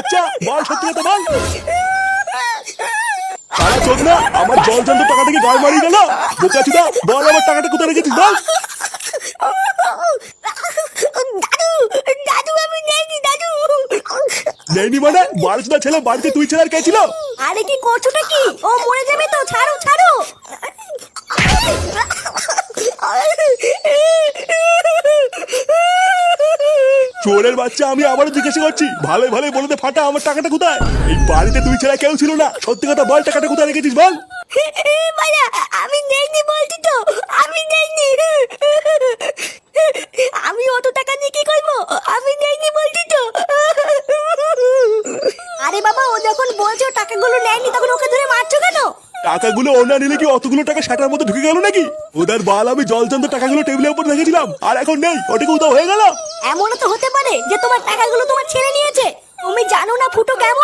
বাচ্চা বল সত্যি কথা বল। সারা না আমার জল জল টাকা থেকে গায়ে মারিয়ে গেল বোকা চুদা বল আমার টাকাটা কোথায় রেখেছিস বল। নেইনি মানে? ছেলে বাড়িতে তুই ছেলে আর কে ছিল? আরে কি করছ কি? ও মরে চোরের বাচ্চা আমি আবারও জিজ্ঞাসা করছি। ভালো ভালো বলে দে ফাটা, আমার টাকাটা কোথায়? এই বাড়িতে তুই ছাড়া কেউ ছিল না। সত্যি কথা বল, টাকাটা কোথায় রেখেছিস বল? আমি নেইনি বলছি তো, আমি নেইনি। আমি অত টাকা নিয়ে কি করব? আমি নেইনি বলছি তো। আরে বাবা, ও যখন বলছে টাকাগুলো নেয়নি, তখন ওকে ধরে মারছো কেন? টাকাগুলো ওনা নিলে কি অতগুলো টাকা সাটার মধ্যে ঢুকে গেল নাকি? ওদের বাল, আমি জল চন্দ্র টাকাগুলো টেবিলের উপর রেখেছিলাম, আর এখন নেই ওটা উদাও হয়ে গেল। এমনও তো হতে পারে যে তোমার টাকাগুলো তোমার ছেলে নিয়েছে। তুমি জানো না ফুটো কেমন